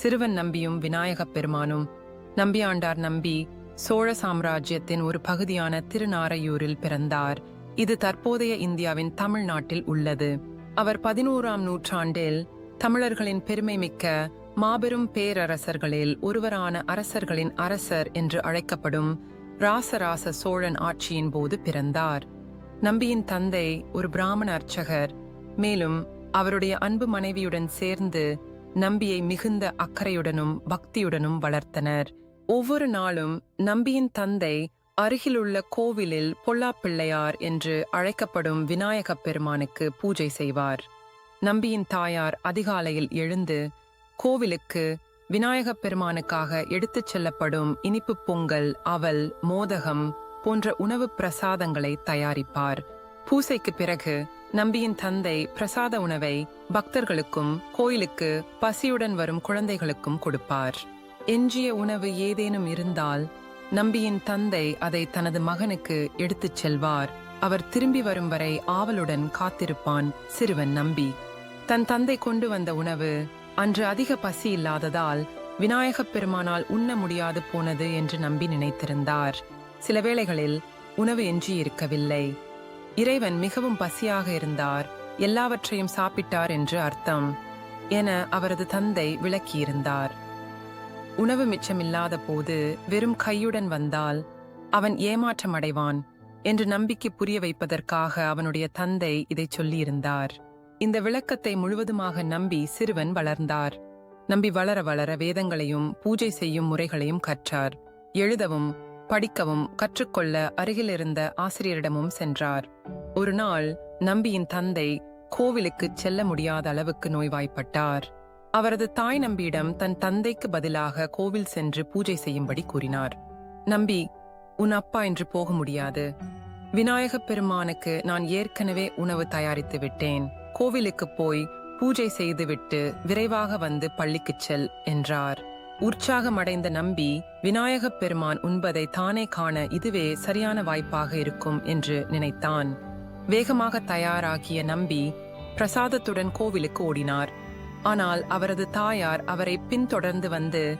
சிறுவன் நம்பியும் விநாயகப் பெருமானும் நம்பியாண்டார் நம்பி சோழ சாம்ராஜ்யத்தின் ஒரு பகுதியான திருநாரையூரில் பிறந்தார். இது தற்போதைய இந்தியாவின் தமிழ்நாட்டில் உள்ளது. அவர் பதினோராம் நூற்றாண்டில் தமிழர்களின் பெருமை மிக்க மாபெரும் பேரரசர்களில் ஒருவரான அரசர்களின் அரசர் என்று அழைக்கப்படும் ராசராச சோழன் ஆட்சியின் போது பிறந்தார். நம்பியின் தந்தை ஒரு பிராமண அர்ச்சகர். மேலும் அவருடைய அன்பு மனைவியுடன் சேர்ந்து நம்பியை மிகுந்த அக்கறையுடனும் பக்தியுடனும் வளர்த்தனர். ஒவ்வொரு நாளும் நம்பியின் தந்தை அருகிலுள்ள கோவிலில் பொல்லாப்பிள்ளையார் என்று அழைக்கப்படும் விநாயகப் பெருமானுக்கு பூஜை செய்வார். நம்பியின் தாயார் அதிகாலையில் எழுந்து கோவிலுக்கு விநாயகப் பெருமானுக்காக எடுத்துச் செல்லப்படும் இனிப்பு பொங்கல் அவல் மோதகம் போன்ற உணவுப் பிரசாதங்களை தயாரிப்பார். பூசைக்கு பிறகு நம்பியின் தந்தை பிரசாத உணவை பக்தர்களுக்கும் கோயிலுக்கு பசியுடன் வரும் குழந்தைகளுக்கும் கொடுப்பார். எஞ்சிய உணவு ஏதேனும் இருந்தால் நம்பியின் தந்தை அதை தனது மகனுக்கு எடுத்துச் செல்வார். அவர் திரும்பி வரும் வரை ஆவலுடன் காத்திருப்பான் சிறுவன் நம்பி. தன் தந்தை கொண்டு வந்த உணவு அன்று அதிக பசி இல்லாததால் விநாயகப் பெருமானால் உண்ண முடியாது போனது என்று நம்பி நினைத்திருந்தார். சில வேளைகளில் உணவு எஞ்சி இருக்கவில்லை இறைவன் மிகவும் பசியாக இருந்தார். எல்லாவற்றையும் சாப்பிட்டார் என்று அர்த்தம். என அவரது தந்தை விளக்கியிருந்தார். உணவு மிச்சமில்லாத போது வெறும் கையுடன் வந்தால் அவன் ஏமாற்றம் அடைவான் என்று நம்பிக்கை புரிய வைப்பதற்காக அவனுடைய தந்தை இதை சொல்லியிருந்தார். இந்த விளக்கத்தை முழுவதுமாக நம்பி சிறுவன் வளர்ந்தார். நம்பி வளர வளர வேதங்களையும் பூஜை செய்யும் முறைகளையும் கற்றார். எழுதவும் படிக்கவும் கற்றுக்கொள்ள அருகிலிருந்த ஆசிரியரிடமும் சென்றார். ஒரு நாள் நம்பியின் தந்தை கோவிலுக்கு செல்ல முடியாத அளவுக்கு நோய்வாய்ப்பட்டார். அவரது தாய் நம்பியிடம் தன் தந்தைக்கு பதிலாக கோவில் சென்று பூஜை செய்யும்படி கூறினார். நம்பி உன் அப்பா இன்று போக முடியாது. விநாயகப் பெருமானுக்கு நான் ஏற்கனவே உணவு தயாரித்து விட்டேன். கோவிலுக்கு போய் பூஜை செய்துவிட்டு விரைவாக வந்து பள்ளிக்குச் செல் என்றார். உற்சாகமடைந்த நம்பி விநாயகப் பெருமான் உண்பதை தானே காண இதுவே சரியான வாய்ப்பாக இருக்கும் என்று நினைத்தான். வேகமாக தயாராகிய நம்பி பிரசாதத்துடன் கோவிலுக்கு ஓடினார். ஆனால் அவரது தாயார் அவரை பின்தொடர்ந்து வந்து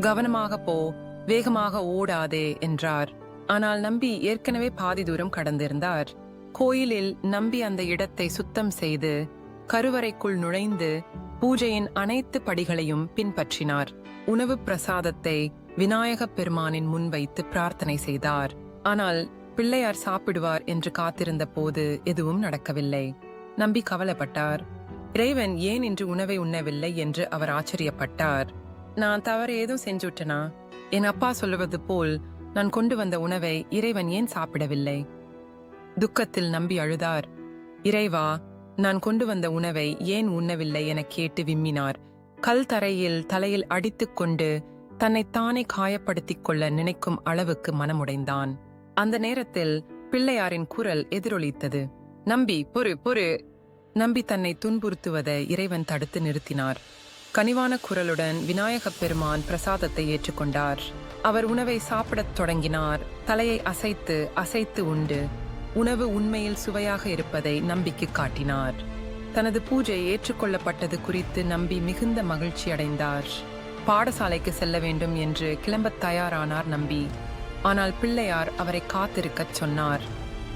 கவனமாக போ வேகமாக ஓடாதே என்றார். ஆனால் நம்பி ஏற்கனவே பாதி தூரம் கடந்திருந்தார். கோயிலில் நம்பி அந்த இடத்தை சுத்தம் செய்து கருவறைக்குள் நுழைந்து பூஜையின் அனைத்து படிகளையும் பின்பற்றினார். உணவு பிரசாதத்தை விநாயகப் பெருமானின் முன் வைத்து பிரார்த்தனை செய்தார். ஆனால் பிள்ளையார் சாப்பிடுவார் என்று காத்திருந்த போது எதுவும் நடக்கவில்லை. நம்பி கவலைப்பட்டார். இறைவன் ஏன் இன்று உணவை உண்ணவில்லை என்று அவர் ஆச்சரியப்பட்டார். நான் தவறு ஏதும் செஞ்சுட்டனா? என் அப்பா சொல்லுவது போல் நான் கொண்டு வந்த உணவை இறைவன் ஏன் சாப்பிடவில்லை? துக்கத்தில் நம்பி அழுதார். இறைவா நான் கொண்டு வந்த உணவை ஏன் உண்ணவில்லை என கேட்டு விம்மினார். கல் தரையில் தலையில் அடித்துக் கொண்டு தன்னைத்தானே காயப்படுத்திக் கொள்ள நினைக்கும் அளவுக்கு மனமுடைந்தான். அந்த நேரத்தில் பிள்ளையாரின் குரல் எதிரொலித்தது. நம்பி பொறு பொறு நம்பி தன்னை துன்புறுத்துவதை இறைவன் தடுத்து நிறுத்தினார். கனிவான குரலுடன் விநாயகப் பெருமான் பிரசாதத்தை ஏற்றுக்கொண்டார் அவர் உணவை சாப்பிடத் தொடங்கினார். தலையை அசைத்து அசைத்து உண்டு. உணவு உண்மையில் சுவையாக இருப்பதை நம்பிக்கை காட்டினார். தனது பூஜை ஏற்றுக்கொள்ளப்பட்டது குறித்து நம்பி மிகுந்த மகிழ்ச்சி அடைந்தார். பாடசாலைக்கு செல்ல வேண்டும் என்று கிளம்பத் தயாரானார் நம்பி. ஆனால் பிள்ளையார் அவரை காத்திருக்கச் சொன்னார்.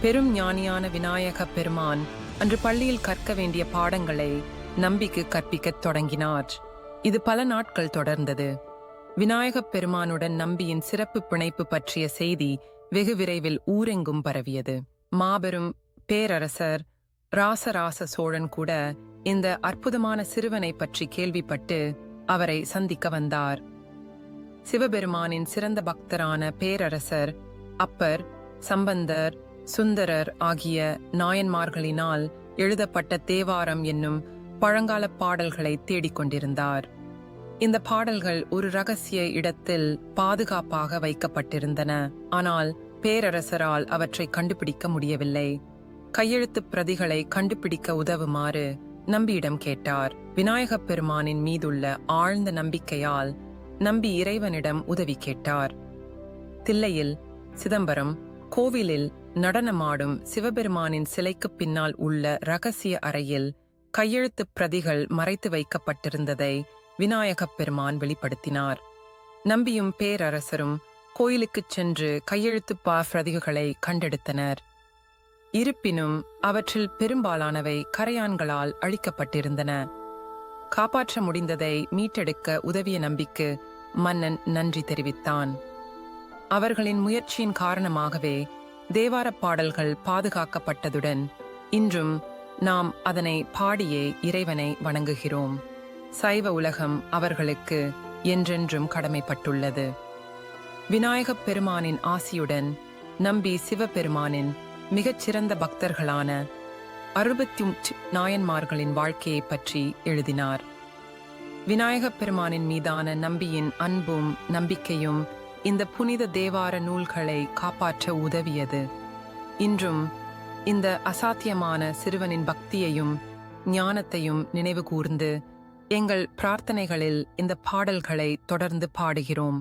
பெரும் ஞானியான விநாயக பெருமான் அன்று பள்ளியில் கற்க வேண்டிய பாடங்களை நம்பிக்கு கற்பிக்கத் தொடங்கினார். இது பல நாட்கள் தொடர்ந்தது. விநாயகப் பெருமானுடன் நம்பியின் சிறப்பு பிணைப்பு பற்றிய செய்தி வெகு விரைவில் ஊரெங்கும் பரவியது. மாபெரும் பேரரசர் ராசராச சோழன் கூட இந்த அற்புதமான சிறுவனை பற்றி கேள்விப்பட்டு அவரை சந்திக்க வந்தார். சிவபெருமானின் சிறந்த பக்தரான பேரரசர் அப்பர் சம்பந்தர் சுந்தரர் ஆகிய நாயன்மார்களினால் எழுதப்பட்ட தேவாரம் என்னும் பழங்கால பாடல்களை தேடிக்கொண்டிருந்தார் இந்த பாடல்கள் ஒரு ரகசிய இடத்தில் பாதுகாப்பாக வைக்கப்பட்டிருந்தன. ஆனால் பேரரசரால் அவற்றை கண்டுபிடிக்க முடியவில்லை. கையெழுத்துப் பிரதிகளை கண்டுபிடிக்க உதவுமாறு நம்பியிடம் கேட்டார். விநாயகப் பெருமானின் மீதுள்ள ஆழ்ந்த நம்பிக்கையால் நம்பி இறைவனிடம் உதவி கேட்டார். தில்லையில் சிதம்பரம் கோவிலில் நடனமாடும் சிவபெருமானின் சிலைக்குப் பின்னால் உள்ள ரகசிய அறையில் கையெழுத்துப் பிரதிகள் மறைத்து வைக்கப்பட்டிருந்ததை விநாயகப் பெருமான் வெளிப்படுத்தினார். நம்பியும் பேரரசரும் கோயிலுக்குச் சென்று கையெழுத்துப் பா பிரதிகளை கண்டெடுத்தனர். இருப்பினும் அவற்றில் பெரும்பாலானவை கரையான்களால் அழிக்கப்பட்டிருந்தன. காப்பாற்ற முடிந்ததை மீட்டெடுக்க உதவிய நம்பிக்கு மன்னன் நன்றி தெரிவித்தான். அவர்களின் முயற்சியின் காரணமாகவே தேவாரப் பாடல்கள் பாதுகாக்கப்பட்டதுடன் இன்றும் நாம் அதனை பாடியே இறைவனை வணங்குகிறோம். சைவ உலகம் அவர்களுக்கு என்றென்றும் கடமைப்பட்டுள்ளது. விநாயகப் பெருமானின் ஆசியுடன் நம்பி சிவபெருமானின் மிகச்சிறந்த பக்தர்களான அறுபத்தி நாயன்மார்களின் வாழ்க்கையைப் பற்றி எழுதினார். விநாயகப் பெருமானின் மீதான நம்பியின் அன்பும் நம்பிக்கையும் இந்த புனித தேவார நூல்களை காப்பாற்ற உதவியது. இன்றும் இந்த அசாத்தியமான சிறுவனின் பக்தியையும் ஞானத்தையும் நினைவு கூர்ந்து எங்கள் பிரார்த்தனைகளில் இந்த பாடல்களை தொடர்ந்து பாடுகிறோம்.